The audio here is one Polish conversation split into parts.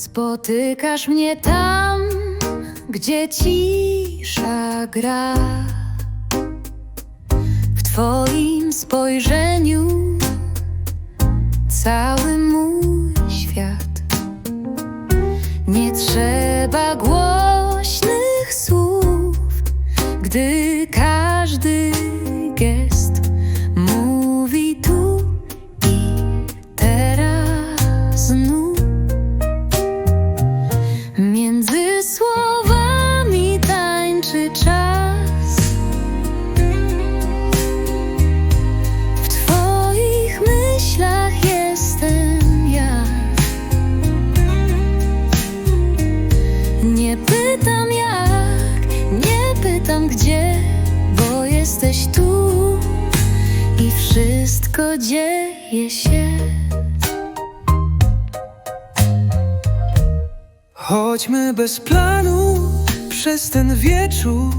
Spotykasz mnie tam, gdzie cisza gra. W Twoim spojrzeniu cały mój świat. Nie trzeba głośnych słów, gdy wszystko dzieje się. Chodźmy bez planu przez ten wieczór.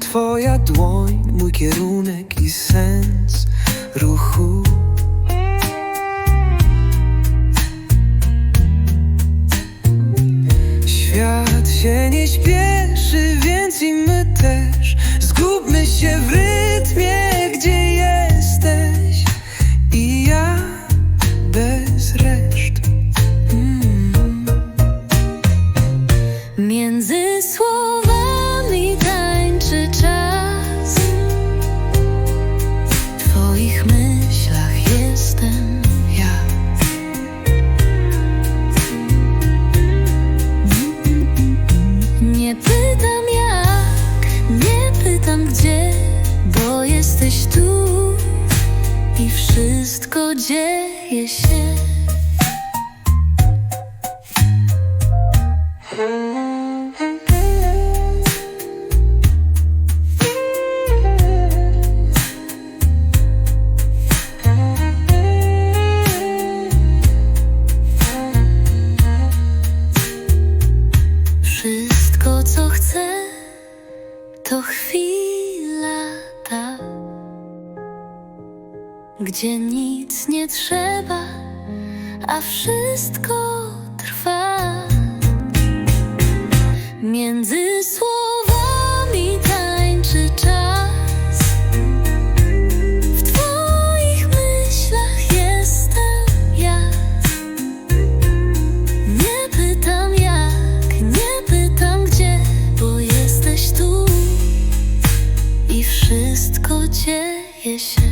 Twoja dłoń, mój kierunek i sens ruchu. Świat się nie śpieszy, więc i my też. Zgubmy się w rytmie, wszystko dzieje się. Wszystko, co chcę, to chwila ta, gdzie nic nie trzeba, a wszystko trwa. Między słowami tańczy czas. W Twoich myślach jestem ja. Nie pytam jak, nie pytam gdzie, bo jesteś tu i wszystko dzieje się.